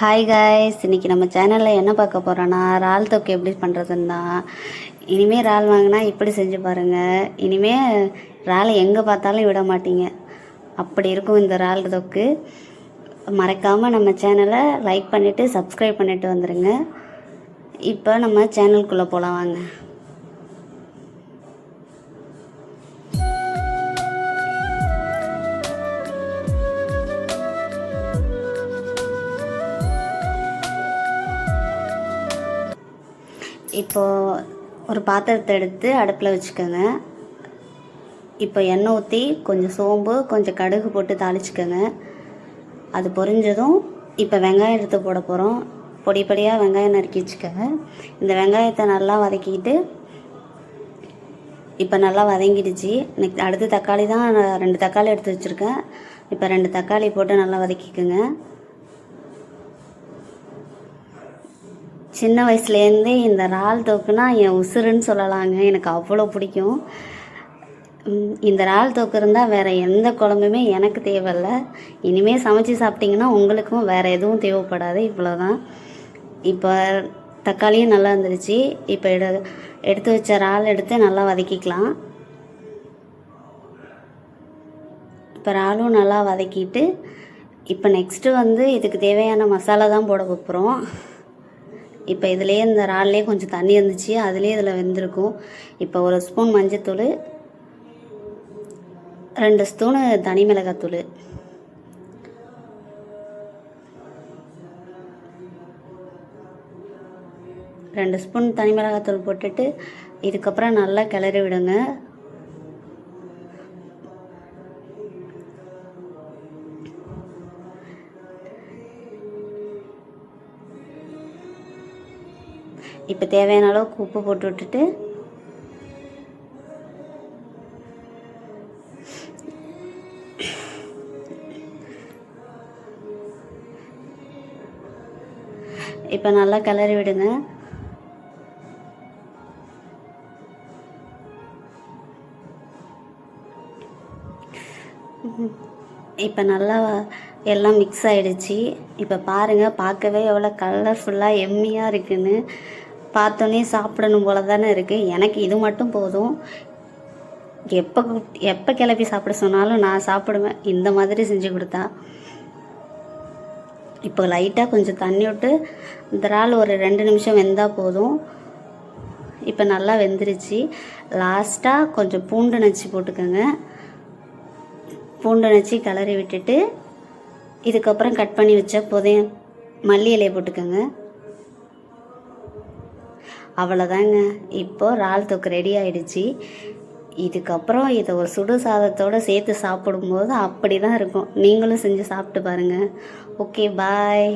Hi guys இன்னைக்கு நம்ம சேனலில் என்ன பார்க்க போகிறோன்னா இறால் தொக்கு எப்படி பண்ணுறதுன்னா இனிமேல் இறால் வாங்கினா இப்படி செஞ்சு பாருங்கள் இனிமேல் இறாலை எங்கே பார்த்தாலும் விட மாட்டீங்க. அப்படி இருக்கும் இந்த இறால் தொக்கு. மறக்காமல் நம்ம சேனலை லைக் பண்ணிவிட்டு சப்ஸ்கிரைப் பண்ணிவிட்டு வந்துடுங்க இப்போ நம்ம சேனலுக்குள்ளே போகலாம் வாங்க. இப்போது ஒரு பாத்திரத்தை எடுத்து அடுப்பில் வச்சுக்கோங்க. இப்போ எண்ணெய் ஊற்றி கொஞ்சம் சோம்பு கொஞ்சம் கடுகு போட்டு தாளிச்சுக்கோங்க. அது பொரிஞ்சதும் இப்போ வெங்காயம் எடுத்து போட போகிறோம் பொடி பொடியாக வெங்காயம் நறுக்கி வச்சுக்கோங்க. இந்த வெங்காயத்தை நல்லா வதக்கிக்கிட்டு இப்போ நல்லா வதங்கிடுச்சு. நெக்ஸ்ட் அடுத்து தக்காளி தான் நான் ரெண்டு தக்காளி எடுத்து வச்சுருக்கேன். இப்போ ரெண்டு தக்காளி போட்டு நல்லா வதக்கிக்கோங்க. சின்ன வயசுலேருந்தே இந்த இறால் தொக்குனா என் உசுருன்னு சொல்லலாங்க. எனக்கு அவ்வளோ பிடிக்கும். இந்த இறால் தொக்கு இருந்தால் வேறு எந்த குழம்புமே எனக்கு தேவையில்ல. இனிமேல் சமைச்சு சாப்பிட்டிங்கன்னா உங்களுக்கும் வேறு எதுவும் தேவைப்படாது. இவ்வளோதான். இப்போ தக்காளியும் நல்லா இருந்துருச்சு. இப்போ எடு எடுத்து வச்ச இறால் எடுத்து நல்லா வதக்கிக்கலாம். இப்போ இறாலும் நல்லா வதக்கிட்டு இப்போ நெக்ஸ்ட்டு வந்து இதுக்கு தேவையான மசாலா தான் போட போகிறோம் இப்போ இதுலேயே இந்த இறால்லே கொஞ்சம் தண்ணி இருந்துச்சு அதுலேயே இதில் வெந்திருக்கும். இப்போ ஒரு ஸ்பூன் மஞ்சத்தூள் ரெண்டு ஸ்பூனு தனி மிளகாத்தூள். ரெண்டு ஸ்பூன் தனி மிளகாத்தூள் போட்டுட்டு இதுக்கப்புறம் நல்லா கிளறி விடுங்க இப்போ தேவையான அளவுக்கு உப்பு போட்டு விட்டுட்டு இப்போ நல்லா கிளறி விடுங்க. இப்போ நல்லா எல்லாம் மிக்ஸ் ஆகிடுச்சி இப்போ பாருங்கள் பார்க்கவே எவ்வளோ கலர்ஃபுல்லாக எம்மியாக இருக்குன்னு. பார்த்தோன்னே சாப்பிடணும் போல தானே இருக்குது எனக்கு இது மட்டும் போதும். எப்போ எப்போ கிளப்பி சாப்பிட சொன்னாலும் நான் சாப்பிடுவேன். இந்த மாதிரி செஞ்சு கொடுத்தா. இப்போ லைட்டாக கொஞ்சம் தண்ணி விட்டு இந்த இறால் ஒரு ரெண்டு நிமிஷம் வெந்தால் போதும். இப்போ நல்லா வெந்துருச்சு. லாஸ்ட்டாக கொஞ்சம் பூண்டு நச்சு போட்டுக்கோங்க. பூண்டு நச்சு கிளறி விட்டுட்டு இதுக்கப்புறம் கட் பண்ணி வச்ச புதைய மல்லி இலையை போட்டுக்கோங்க. அவ்வளோதாங்க இப்போ இறால் தொக்கு ரெடி ஆயிடுச்சு. இதுக்கப்புறம் இதை ஒரு சுடு சாதத்தோடு சேர்த்து சாப்பிடும்போது அப்படி தான் இருக்கும். நீங்களும் செஞ்சு சாப்பிட்டு பாருங்கள் ஓகே பாய்